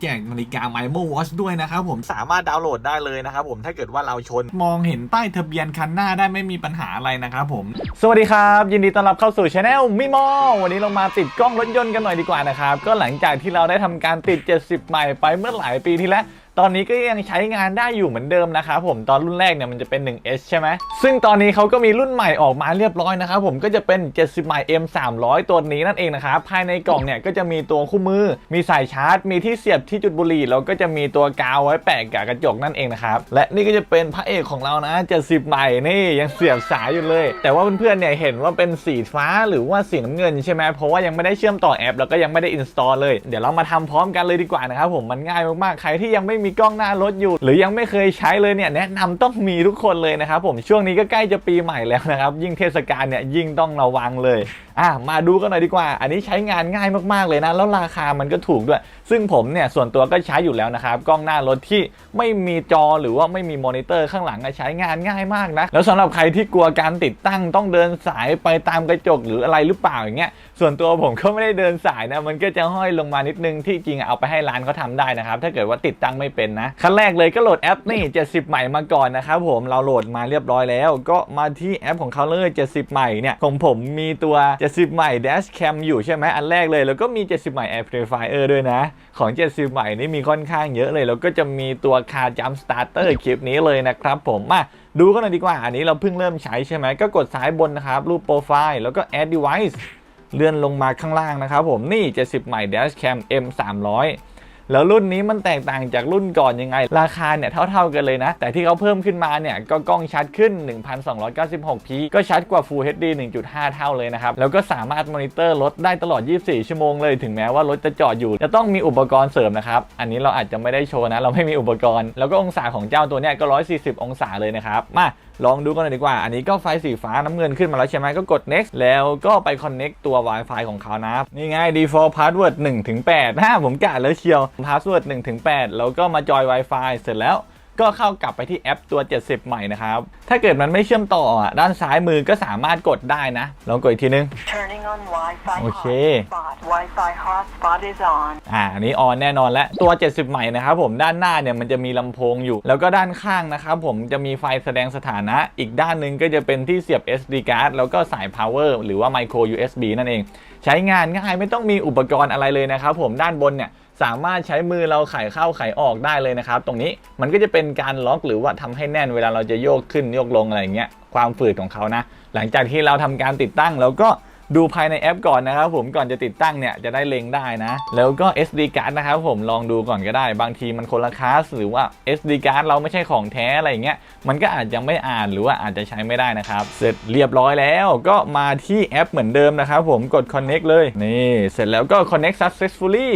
แจกนาฬิกา m i m o Watch ด้วยนะครับผมสามารถดาวน์โหลดได้เลยนะครับผมถ้าเกิดว่าเราชน มองเห็นใต้ทะเบียนคันหน้าได้ไม่มีปัญหาอะไรนะครับผม สวัสดีครับ ยินดีต้อนรับเข้าสู่ช anel มิมอวันนี้เรามาติดกล้องรถยนต์กันหน่อยดีกว่านะครับ ก็หลังจากที่เราได้ทำการติด 70 ใหม่ไปเมื่อหลายปีที่แล้ว ตอนนี้ก็ยังใช้งานได้อยู่เหมือนเดิมนะครับผมตอนรุ่นแรกเนี่ยมันจะเป็น 1S ใช่ไหมซึ่งตอนนี้เขาก็มีรุ่นใหม่ออกมาเรียบร้อยนะครับผมก็จะเป็น 70ใหม่ M 300 ตัวนี้นั่นเองนะครับภายในกล่องเนี่ยก็จะมีตัวคู่มือ มีสายชาร์จ มีที่เสียบที่จุดบุหรี่แล้วก็จะมีตัวกาวไว้แปะกับกระจกนั่นเองนะครับและนี่ก็จะเป็นพระเอกของเรานะ 70 ใหม่นี่ยังเสียบสายอยู่เลย แต่ว่าเพื่อนๆเนี่ยเห็นว่าเป็นสีฟ้าหรือว่าสีน้ำเงินใช่ไหมเพราะว่ายังไม่ได้เชื่อมต่อแอป แล้วก็ยังไม่ได้อินสตอลเลยเดี๋ยวเรามาทำพร้อมกันเลยดีกว่านะครับผมมันง่ายมากๆใครที่ยังไม่มีีกล้องหน้ารถอยู่ หรือยังไม่เคยใช้เลยเนี่ยแนะนำต้องมีทุกคนเลยนะครับผมช่วงนี้ก็ใกล้จะปีใหม่แล้วนะครับยิ่งเทศกาลเนี่ยยิ่งต้องระวังเลยอะมาดูกันหน่อยดีกว่า อันนี้ใช้งานง่ายมากๆเลยนะแล้วราคามันก็ถูกด้วย ซึ่งผมเนี่ยส่วนตัวก็ใช้อยู่แล้วนะครับกล้องหน้ารถที่ไม่มีจอหรือว่าไม่มีมอนิเตอร์ข้างหลังใช้งานง่ายมากนะแล้วสำหรับใครที่กลัวการติดตั้งต้องเดินสายไปตามกระจกหรืออะไรหรือเปล่าอย่างเงี้ย ส่วนตัวผมก็ไม่ได้เดินสายนะ มันก็จะห้อยลงมานิดนึงที่จริงเอาไปให้ร้านเขาทำได้นะครับ ถ้าเกิดว่าติดตั้งไม่เป็นนะ ขั้นแรกเลยก็โหลดแอปนี่ 70 ใหม่มาก่อนนะครับผมเราโหลดมาเรียบร้อยแล้ว ก็มาที่แอปของเขาเลย 70 ใหม่เนี่ยของผมมีตัว 70 ใหม่ Dash Cam อยู่ใช่ไหมอันแรกเลย แล้วก็มี 70 ใหม่ Air Purifier ด้วยนะ ของ 70 ใหม่นี่มีค่อนข้างเยอะเลย แล้วก็จะมีตัว Car Jump Starter คลิปนี้เลยนะครับผมมาดูกันหน่อยดีกว่า อันนี้เราเพิ่งเริ่มใช้ใช่ไหมก็กดซ้ายบนนะครับรูปโปรไฟล์แล้วก็ Add Device เลื่อนลงมาข้างล่างนะครับผมนี่ 70 ใหม่ Dash Cam M 300แล้วรุ่นนี้มันแตกต่างจากรุ่นก่อนยังไง ราคาเนี่ยเท่าๆกันเลยนะ แต่ที่เขาเพิ่มขึ้นมาเนี่ย ก็กล้องชัดขึ้น 1296p ก็ชัดกว่า Full HD 1.5 เท่าเลยนะครับ แล้วก็สามารถมอนิเตอร์รถได้ตลอด 24 ชั่วโมงเลย ถึงแม้ว่ารถจะจอดอยู่ จะต้องมีอุปกรณ์เสริมนะครับ อันนี้เราอาจจะไม่ได้โชว์นะ เราไม่มีอุปกรณ์ แล้วก็องศาของเจ้าตัวเนี้ยก็ 140 องศาเลยนะครับ มา ลองดูกันหน่อยดีกว่า อันนี้ก็ไฟสีฟ้าน้ำเงินขึ้นมาแล้วใช่ไหมก็กด next แล้วก็ไป connect ตัว Wi-Fi ของเขานะ นี่ไง default password 1ถึง8นะผมกะแล้วเชียว password 1ถึง8แล้วก็มาจอย Wi-Fi เสร็จแล้ว ก็เข้ากลับไปที่แอปตัว 70 ใหม่นะครับ ถ้าเกิดมันไม่เชื่อมต่ออะด้านซ้ายมือก็สามารถกดได้นะ ลองกดอีกทีนึง Turning on Wi-Fi Okay. hotspot. Wi-Fi hotspot is on. อ่าอันนี้ออนแน่นอนแล้วตัว 70 ใหม่นะครับผมด้านหน้าเนี่ยมันจะมีลำโพงอยู่ แล้วก็ด้านข้างนะครับผมจะมีไฟแสดงสถานะ อีกด้านหนึ่งก็จะเป็นที่เสียบ SD card แล้วก็สาย power หรือว่า micro USB นั่นเอง ใช้งานง่ายไม่ต้องมีอุปกรณ์อะไรเลยนะครับผมด้านบนเนี่ย สามารถใช้มือเราไขเข้าไขออกได้เลยนะครับ ตรงนี้มันก็จะเป็นการล็อกหรือว่าทำให้แน่นเวลาเราจะโยกขึ้นโยกลงอะไรอย่างเงี้ยความฝืดของเขานะ หลังจากที่เราทำการติดตั้งแล้วก็ดูภายในแอปก่อนนะครับผมก่อนจะติดตั้งเนี่ยจะได้เล็งได้นะ แล้วก็ SD card นะครับผมลองดูก่อนก็ได้ บางทีมันคนละคลาสหรือว่า SD card เราไม่ใช่ของแท้อะไรอย่างเงี้ยมันก็อาจจะไม่อ่านหรือว่าอาจจะใช้ไม่ได้นะครับ เสร็จเรียบร้อยแล้วก็มาที่แอปเหมือนเดิมนะครับผมกด connect เลยนี่เสร็จแล้วก็ connect successfully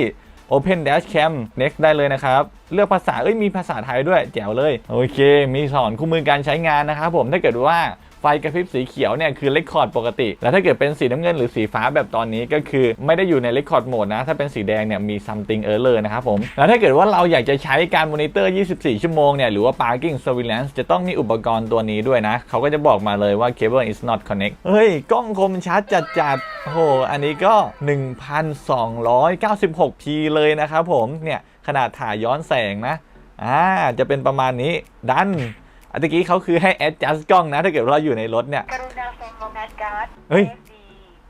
Open Dash Cam Next ได้เลยนะครับ เลือกภาษา เอ้ยมีภาษาไทยด้วยแจ๋วเลย โอเค มีสอนคู่มือการใช้งานนะครับผมถ้าเกิดว่า ไฟกระพริบสีเขียวเนี่ยคือเลคคอร์ดปกติ แล้วถ้าเกิดเป็นสีน้ำเงินหรือสีฟ้าแบบตอนนี้ก็คือไม่ได้อยู่ในเลคคอร์ดโหมดนะ ถ้าเป็นสีแดงเนี่ยมี something error นะครับผม แล้วถ้าเกิดว่าเราอยากจะใช้การมอนิเตอร์ 24 ชั่วโมงเนี่ยหรือว่า parking surveillance จะต้องมีอุปกรณ์ตัวนี้ด้วยนะ เขาก็จะบอกมาเลยว่า cable is not connect เฮ้ย กล้องคมชัดจัดๆโอ้โหอันนี้ก็ 1,296p เลยนะครับผมเนี่ยขนาดถ่ายย้อนแสงนะอ่าจะเป็นประมาณนี้ดัน อันตะกี้เขาคือให้ adjust กล้องนะ ถ้าเกิดว่าเราอยู่ในรถเนี่ย กรุณาส่ง format card เฮ้ย SD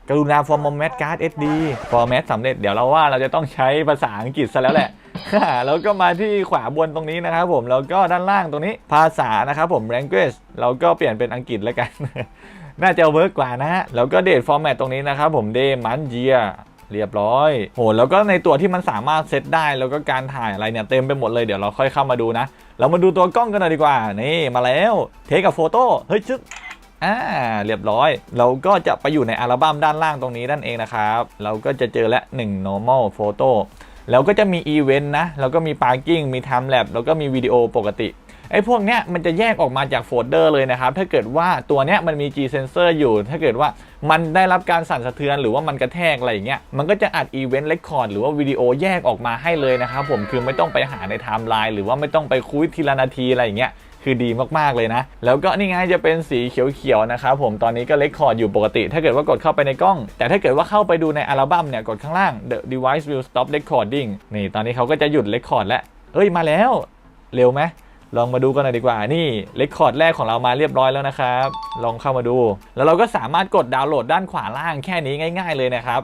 กรุณา format card SD format สำเร็จ เดี๋ยวเราว่าเราจะต้องใช้ภาษาอังกฤษซะแล้วแหละ แล้วก็มาที่ขวาบนตรงนี้นะครับผม แล้วก็ด้านล่างตรงนี้ภาษานะครับผม language เราก็เปลี่ยนเป็นอังกฤษแล้วกัน น่าจะเวิร์กกว่านะฮะ แล้วก็ date format ตรงนี้นะครับผม day month year เรียบร้อยโหแล้วก็ในตัวที่มันสามารถเซตได้แล้วก็การถ่ายอะไรเนี่ยเต็มไปหมดเลยเดี๋ยวเราค่อยเข้ามาดูนะ เรามาดูตัวกล้องกันหน่อยดีกว่า นี่มาแล้วเทคกับโฟโต้เฮ้ยชึบอ่าเรียบร้อย เราก็จะไปอยู่ในอัลบั้มด้านล่างตรงนี้นั่นเองนะครับ เราก็จะเจอและ1 normal photo แล้วก็จะมีอีเวนต์นะแล้วก็มีปาร์กิ้งมีไทม์แลปแล้วก็มีวิดีโอปกติไอ้พวกเนี้ยมันจะแยกออกมาจากโฟลเดอร์เลยนะครับ ถ้าเกิดว่าตัวเนี้ยมันมี G sensor อยู่ ถ้าเกิดว่ามันได้รับการสั่นสะเทือนหรือว่ามันกระแทกอะไรอย่างเงี้ย มันก็จะอัดอีเวนต์เลคคอร์ดหรือว่าวิดีโอแยกออกมาให้เลยนะครับผม คือไม่ต้องไปหาในไทม์ไลน์หรือว่าไม่ต้องไปคุยทีละนาทีอะไรอย่างเงี้ย คือดีมากๆเลยนะ แล้วก็นี่ไงจะเป็นสีเขียวๆนะครับผมตอนนี้ก็เลคคอร์ดอยู่ปกติ ถ้าเกิดว่ากดเข้าไปในกล้อง แต่ถ้าเกิดว่าเข้าไปดูในอัลบั้มเนี่ยกดข้างล่าง the device will stop recording นี่ตอนนี้เขาก็จะหยุดเลคคอร์ดแล้วเอ้ยมาแล้ว เร็วไหม ลองมาดูกันหน่อยดีกว่า นี่เลคคอร์ดแรกของเรามาเรียบร้อยแล้วนะครับ ลองเข้ามาดู แล้วเราก็สามารถกดดาวน์โหลดด้านขวาล่างแค่นี้ง่าย ๆ เลยนะครับ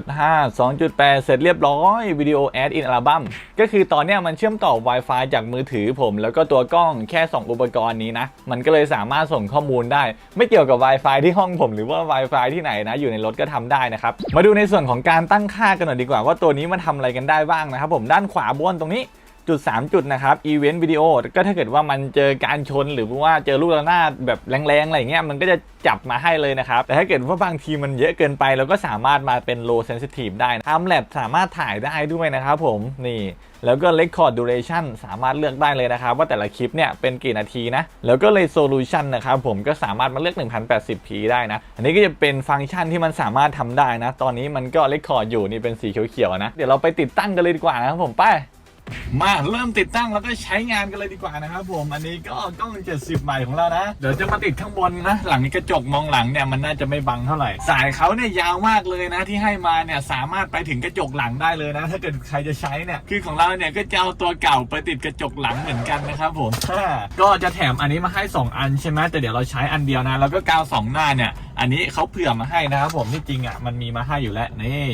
3.5 2.8 เสร็จเรียบร้อยวิดีโอแอดอินอัลบั้มก็คือตอนเนี้ยมันเชื่อมต่อ Wi-Fi จากมือถือผม แล้วก็ตัวกล้องแค่ 2 อุปกรณ์นี้นะ มันก็เลยสามารถส่งข้อมูลได้ ไม่เกี่ยวกับ Wi-Fi ที่ห้องผมหรือว่า Wi-Fi ที่ไหนนะ อยู่ในรถก็ทำได้นะครับ มาดูในส่วนของการตั้งค่ากันหน่อยดีกว่าว่าตัวนี้มันทำอะไรกันได้บ้างนะครับผมด้านขวาบนตรงนี้ จุด 3 จุดนะครับอีเวนต์วิดีโอก็ถ้าเกิดว่ามันเจอการชนหรือว่าเจอลูกระนาดแบบแรงๆอะไรเงี้ยมันก็จะจับมาให้เลยนะครับ แต่ถ้าเกิดว่าบางทีมันเยอะเกินไปเราก็สามารถมาเป็น low sensitive ได้ทำแลบสามารถถ่ายได้ด้วยนะครับผมนี่แล้วก็ record duration สามารถเลือกได้เลยนะครับ ว่าแต่ละคลิปเนี่ยเป็นกี่นาทีนะ แล้วก็ resolution นะครับผมก็สามารถมาเลือก 1080p ได้นะ อันนี้ก็จะเป็นฟังก์ชันที่มันสามารถทำได้นะ ตอนนี้มันก็ record อยู่นี่เป็นสีเขียวๆนะ เดี๋ยวเราไปติดตั้งกันเลยดีกว่านะครับผมไป มาเริ่มติดตั้งแล้วก็ใช้งานกันเลยดีกว่านะครับผมอันนี้ก็กล้อง 70 ใหม่ของเรานะ เดี๋ยวจะมาติดข้างบนนะ หลังกระจกมองหลังเนี่ยมันน่าจะไม่บังเท่าไหร่ สายเขาเนี่ยยาวมากเลยนะที่ให้มาเนี่ยสามารถไปถึงกระจกหลังได้เลยนะ ถ้าเกิดใครจะใช้เนี่ยคือของเราเนี่ยก็จะเอาตัวเก่าไปติดกระจกหลังเหมือนกันนะครับผมก็จะแถมอันนี้มาให้ 2 อันใช่ไหมแต่เดี๋ยวเราใช้อันเดียวนะแล้วก็กาวสองหน้าเนี่ย อันนี้เขาเผื่อมาให้นะครับผมที่จริงอะมันมีมาให้อยู่แล้วนี่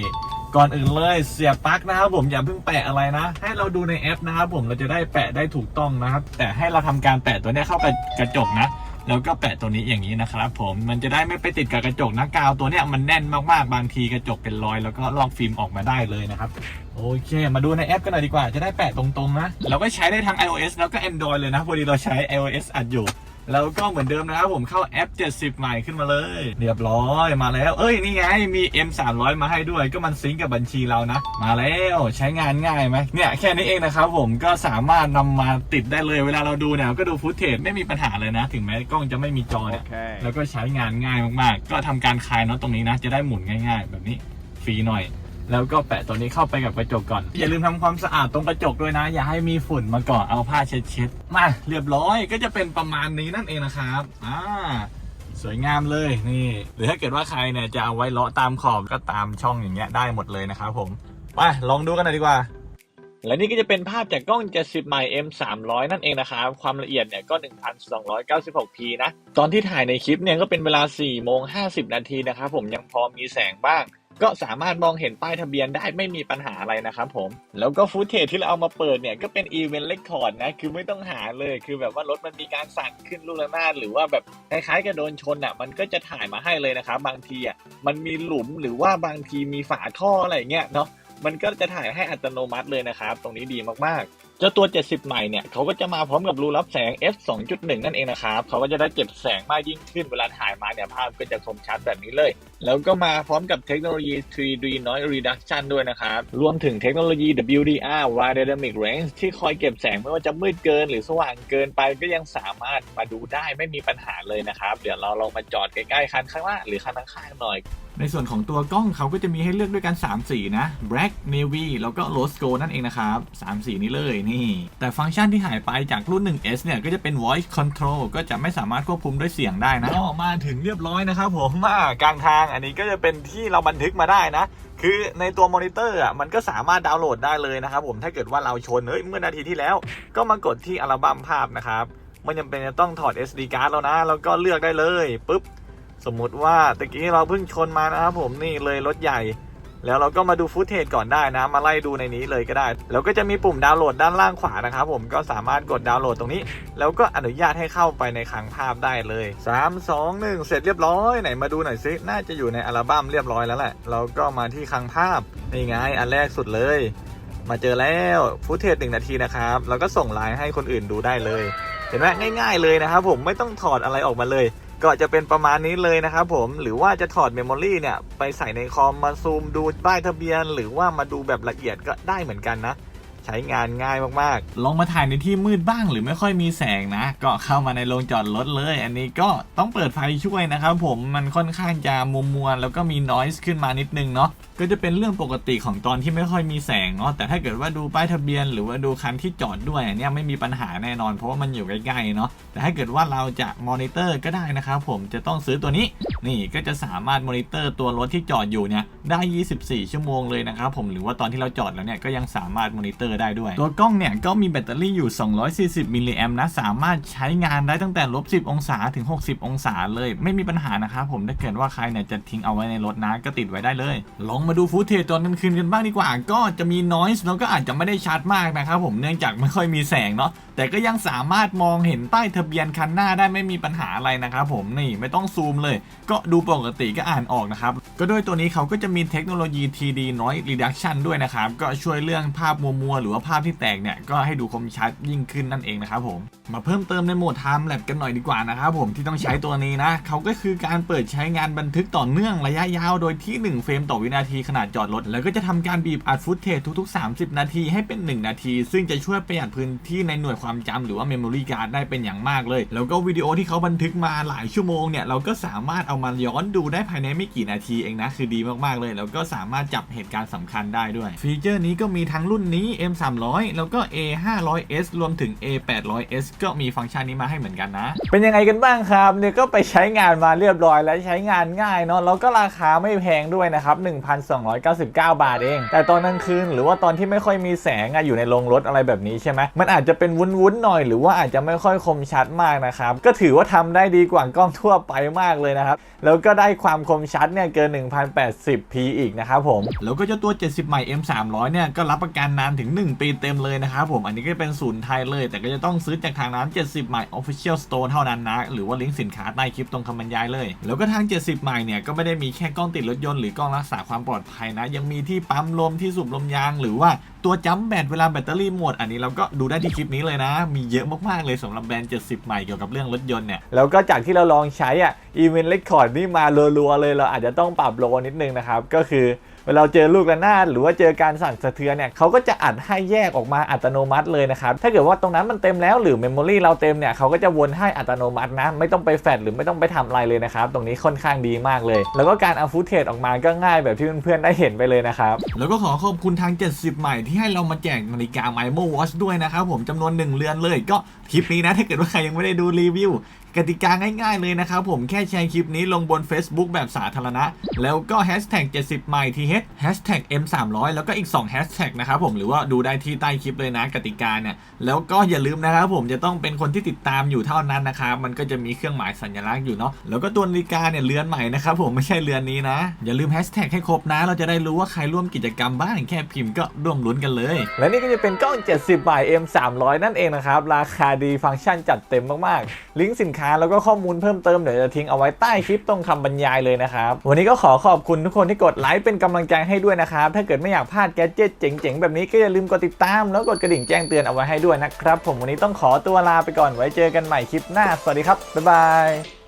ก่อนอื่นเลยเสียบปลั๊กนะครับผมอย่าเพิ่งแปะอะไรนะ ให้เราดูในแอปนะครับผมเราจะได้แปะได้ถูกต้องนะครับ แต่ให้เราทำการแปะตัวนี้เข้ากับกระจกนะแล้วก็แปะตัวนี้อย่างนี้นะครับผมมันจะได้ไม่ไปติดกับกระจกนะกาวตัวเนี้ยมันแน่นมากๆ บางทีกระจกเป็นรอย แล้วก็ลอกฟิล์มออกมาได้เลยนะครับ โอเค มาดูในแอปกันหน่อยดีกว่าจะได้แปะตรงๆนะเราก็ใช้ได้ทั้ง iOS แล้วก็ Android เลยนะพอดีเราใช้ iOS อัดอยู่ แล้วก็เหมือนเดิมนะครับผมเข้าแอป 70 ใหม่ขึ้นมาเลย เรียบร้อยมาแล้ว เอ้ยนี่ไงมี M 3 0 0มาให้ด้วยก็มันซิงก์กับบัญชีเรานะ มาแล้วใช้งานง่ายไหมเนี่ยแค่นี้เองนะครับผมก็สามารถนำมาติดได้เลยเวลาเราดูเนี่ยก็ดูฟุตเทจไม่มีปัญหาเลยนะ ถึงแม้กล้องจะไม่มีจอเนี่ยแล้วก็ใช้งานง่ายมากๆ ก็ทำการคลายน็อตตรงนี้นะ จะได้หมุนง่าย ๆ แบบนี้ฟรีหน่อย แล้วก็แปะตัวนี้เข้าไปกับกระจกก่อน อย่าลืมทำความสะอาดตรงกระจกด้วยนะ อย่าให้มีฝุ่นมาเกาะเอาผ้าเช็ดๆมาเรียบร้อยก็จะเป็นประมาณนี้นั่นเองนะครับอ่าสวยงามเลยนี่ หรือถ้าเกิดว่าใครเนี่ยจะเอาไว้เลาะตามขอบก็ตามช่องอย่างเงี้ยได้หมดเลยนะครับผมไปลองดูกันหน่อยดีกว่าและนี่ก็จะเป็นภาพจากกล้อง 70ใหม่ M 300นั่นเองนะครับ ความละเอียดเนี่ยก็ 1296p นะ ตอนที่ถ่ายในคลิปเนี่ยก็เป็นเวลา 4 โมง 50 นาทีนะครับผมยังพอมีแสงบ้าง ก็สามารถมองเห็นป้ายทะเบียนได้ไม่มีปัญหาอะไรนะครับผม แล้วก็ฟุตเทจที่เราเอามาเปิดเนี่ย ก็เป็นอีเวนต์เลคคอร์ดนะ คือไม่ต้องหาเลย คือแบบว่ารถมันมีการสั่นขึ้นลูกระนาดหรือว่าแบบคล้ายๆกับโดนชนอะ มันก็จะถ่ายมาให้เลยนะครับ บางทีอะ มันมีหลุมหรือว่าบางทีมีฝาท่ออะไรเงี้ยเนาะ มันก็จะถ่ายให้อัตโนมัติเลยนะครับ ตรงนี้ดีมากๆ เจ้าตัว 70ใหม่เนี่ยเขาก็จะมาพร้อมกับรูรับแสง f 2.1นั่นเองนะครับเขาก็จะได้เก็บแสงมากยิ่งขึ้น เวลาถ่ายมาเนี่ยภาพก็จะคมชัดแบบนี้เลย แล้วก็มาพร้อมกับเทคโนโลยี 3D Noise Reduction ด้วยนะครับ รวมถึงเทคโนโลยี WDR Wide Dynamic Range ที่คอยเก็บแสงไม่ว่าจะมืดเกินหรือสว่างเกินไปก็ยังสามารถมาดูได้ไม่มีปัญหาเลยนะครับ เดี๋ยวเราลองมาจอดใกล้ๆคันข้างล่างหรือคันข้างๆหน่อย ในส่วนของตัวกล้องเขาก็จะมีให้เลือกด้วยกัน 3 สีนะ Black Navy แล้วก็ Rose Gold นั่นเองนะครับ 3 สีนี้เลยนี่ แต่ฟังก์ชันที่หายไปจากรุ่น 1S เนี่ยก็จะเป็น Voice Control ก็จะไม่สามารถควบคุมด้วยเสียงได้นะก็มาถึงเรียบร้อยนะครับผมมากลางทางอันนี้ก็จะเป็นที่เราบันทึกมาได้นะ คือในตัวมอนิเตอร์อะมันก็สามารถดาวน์โหลดได้เลยนะครับผมถ้าเกิดว่าเราชนเฮ้ยเมื่อนาทีที่แล้ว ก็มากดที่อัลบั้มภาพนะครับไม่จำเป็นจะต้องถอด SD card แล้วนะแล้วก็เลือกได้เลยปุ๊บสมมุติว่าตะกี้เราเพิ่งชนมานะครับผมนี่เลยรถใหญ่ แล้วเราก็มาดูฟุตเทจก่อนได้นะ มาไล่ดูในนี้เลยก็ได้ แล้วก็จะมีปุ่มดาวน์โหลดด้านล่างขวานะครับผมก็สามารถกดดาวน์โหลดตรงนี้ แล้วก็อนุญาตให้เข้าไปในคลังภาพได้เลย 3 2 1 เสร็จเรียบร้อยไหนมาดูหน่อยซิน่าจะอยู่ในอัลบั้มเรียบร้อยแล้วแหละเราก็มาที่คลังภาพนี่ไงอันแรกสุดเลย มาเจอแล้วฟุตเทจหนึ่งนาทีนะครับแล้วก็ส่งไลน์ให้คนอื่นดูได้เลย เห็นไหมง่าย ๆเลยนะครับผมไม่ต้องถอดอะไรออกมาเลย ก็จะเป็นประมาณนี้เลยนะครับผมหรือว่าจะถอดเมมโมรีเนี่ยไปใส่ในคอมมาซูมดูป้ายทะเบียน หรือว่ามาดูแบบละเอียดก็ได้เหมือนกันนะ ใช้งานง่ายมากๆ ลองมาถ่ายในที่มืดบ้างหรือไม่ค่อยมีแสงนะ ก็เข้ามาในโรงจอดรถเลย อันนี้ก็ต้องเปิดไฟช่วยนะครับผมมันค่อนข้างจะมัวมัวๆแล้วก็มีนอยส์ขึ้นมานิดนึงเนาะก็จะเป็นเรื่องปกติของตอนที่ไม่ค่อยมีแสงเนาะแต่ถ้าเกิดว่าดูป้ายทะเบียน หรือว่าดูคันที่จอดด้วยเนี้ยไม่มีปัญหาแน่นอน เพราะว่ามันอยู่ใกล้ๆเนาะแต่ถ้าเกิดว่าเราจะมอนิเตอร์ก็ได้นะครับผมจะต้องซื้อตัวนี้ นี่ก็จะสามารถมอนิเตอร์ตัวรถที่จอดอยู่เนี่ยได้ 24 ชั่วโมงเลยนะครับผมหรือว่าตอนที่เราจอดแล้วเนี่ยก็ยังสามารถมอนิเตอร์ได้ด้วย ตัวกล้องเนี่ยก็มีแบตเตอรี่อยู่ 240 มิลลิแอมนะ สามารถใช้งานได้ตั้งแต่ลบ 10 องศาถึง 60 องศาเลย ไม่มีปัญหานะครับผมถ้าเกิดว่าใครเนี่ยจะทิ้งเอาไว้ในรถนะก็ติดไว้ได้เลย ลองมาดูฟูเทจตอนกลางคืนกันบ้างดีกว่า ก็จะมีนอยส์แล้วก็อาจจะไม่ได้ชัดมากนะครับผมเนื่องจากไม่ค่อยมีแสงเนาะแต่ก็ยังสามารถมองเห็นป้ทะเบียนคันหน้าได้ไม่มีปัญหาอะไรนะครับผมนี่ไม่ต้องซูมเลย ก็ดูปกติก็อ่านออกนะครับ ก็ด้วยตัวนี้เขาก็จะมีเทคโนโลยี TD Noise Reduction ด้วยนะครับ ก็ช่วยเรื่องภาพมัวๆ หรือว่าภาพที่แตกเนี่ย ก็ให้ดูคมชัดยิ่งขึ้นนั่นเองนะครับผม มาเพิ่มเติมในโหมด Time Lapse กันหน่อยดีกว่านะครับผมที่ต้องใช้ตัวนี้นะเขาก็คือการเปิดใช้งานบันทึกต่อเนื่องระยะยาวโดยที่ 1 เฟรมต่อวินาทีขนาดจอดรถแล้วก็จะทำการบีบอัดฟุตเทจทุก ๆ 30 นาทีให้เป็น 1 นาที ซึ่งจะช่วยประหยัดพื้นที่ในหน่วยความจำหรือว่า Memory Card ได้เป็นอย่างมากเลย แล้วก็วิดีโอที่เขาบันทึกมาหลายชั่วโมงเนี่ยเราก็สามารถเอามาย้อนดูได้ภายในไม่กี่นาทีเองนะคือดีมากๆเลย แล้วก็สามารถจับเหตุการณ์สำคัญได้ด้วย ฟีเจอร์นี้ก็มีทั้งรุ่นนี้ M 3 0 0แล้วก็ A 5 0 0 S รวมถึง A 8 0 0 S ก็มีฟังก์ชันนี้มาให้เหมือนกันนะ เป็นยังไงกันบ้างครับเนี่ยก็ไปใช้งานมาเรียบร้อยแล้วใช้งานง่ายเนาะแล้วก็ราคาไม่แพงด้วยนะครับ 1,299 บาทเอง แต่ตอนกลางคืนหรือว่าตอนที่ไม่ค่อยมีแสงอะอยู่ในโรงรถอะไรแบบนี้ใช่ไหมมันอาจจะเป็นวุ้นๆหน่อย หรือว่าอาจจะไม่ค่อยคมชัดมากนะครับ ก็ถือว่าทำได้ดีกว่ากล้องทั่วไปมากเลยนะครับ แล้วก็ได้ความคมชัดเนี่ยเกิน 1080p อีกนะครับผม แล้วก็เจ้าตัว 70 ใหม่ M 3 0 0 เนี่ยก็รับประกันนานถึง 1 ปีเต็มเลยนะครับผม อันนี้ก็เป็นศูนย์ไทยเลย แต่ก็จะต้องซื้อจากทางร้าน 70 ใหม่ Official Store เท่านั้นนะ หรือว่าลิงก์สินค้าใต้คลิปตรงคำบรรยายเลย แล้วก็ทาง 70 ใหม่เนี่ยก็ไม่ได้มีแค่กล้องติดรถยนต์หรือกล้องรักษาความปลอดภัยนะ ยังมีที่ปั๊มลมที่สูบลมยาง หรือว่า ตัวจัมแบตเวลาแบตเตอรี่หมด อันนี้เราก็ดูได้ที่คลิปนี้เลยนะ มีเยอะมากๆเลยสำหรับแบรนด์ 70 ใหม่เกี่ยวกับเรื่องรถยนต์เนี่ย แล้วก็จากที่เราลองใช้อะอีเวนต์เลคคอร์ดนี่มารัวๆเลยเราอาจจะต้องปรับโลนิดนึงนะครับ ก็คือ เวลาเจอลูกระนาดหรือว่าเจอการสั่นสะเทือนเนี่ยเขาก็จะอัดให้แยกออกมาอัตโนมัติเลยนะครับถ้าเกิดว่าตรงนั้นมันเต็มแล้วหรือเมมโมรีเราเต็มเนี่ยเขาก็จะวนให้อัตโนมัตินะ ไม่ต้องไปแฟดหรือไม่ต้องไปทำอะไรเลยนะครับตรงนี้ค่อนข้างดีมากเลย แล้วก็การเอาฟุตเทจออกมาก็ง่ายแบบที่เพื่อนๆได้เห็นไปเลยนะครับแล้วก็ขอขอบคุณทาง 70 ใหม่ที่ให้เรามาแจกนาฬิกา MyMo Watch ด้วยนะครับผมจำนวน 1 เรือนเลย ก็คลิปนี้นะถ้าเกิดว่าใครยังไม่ได้ดูรีวิว กติกาง่ายๆเลยนะครับผมแค่แชร์คลิปนี้ลงบน Facebook แบบสาธารณะ แล้วก็ hashtag 70 m y t h hashtag m 3 0 0แล้วก็อีก2 hashtag นะครับผมหรือว่าดูได้ที่ใต้คลิปเลยนะกติกาเนี่ยแล้วก็อย่าลืมนะครับผมจะต้องเป็นคนที่ติดตามอยู่เท่านั้นนะครับมันก็จะมีเครื่องหมายสัญลักษณ์อยู่เนาะแล้วก็ตัวนาฬิกาเนี่ยเรือนใหม่นะครับผมไม่ใช่เรือนนี้นะ อย่าลืม hashtag ให้ครบนะ เราจะได้รู้ว่าใครร่วมกิจกรรมบ้างแค่พิมพ์ก็ร่วมลุ้นกันเลย และนี่ก็จะเป็นกล้อง 70บาท M 300นั่นเองนะครับราคาดีฟังก์ชันจัดเต็มมากๆ ลิงก์สินค้าแล้วก็ข้อมูลเพิ่มเติมเดี๋ยวจะทิ้งเอาไว้ใต้คลิปตรงคำบรรยายเลยนะครับ วันนี้ก็ขอขอบคุณทุกคนที่กดไลค์เป็นกำลังใจให้ด้วยนะครับ ถ้าเกิดไม่อยากพลาดแกเจิตเจ๋งๆ แบบนี้ก็อย่าลืมกดติดตาม แล้วกดกระดิ่งแจ้งเตือนเอาไว้ให้ด้วยนะครับ ผมวันนี้ต้องขอตัวลาไปก่อนไว้เจอกันใหม่คลิปหน้า สวัสดีครับบ๊ายบาย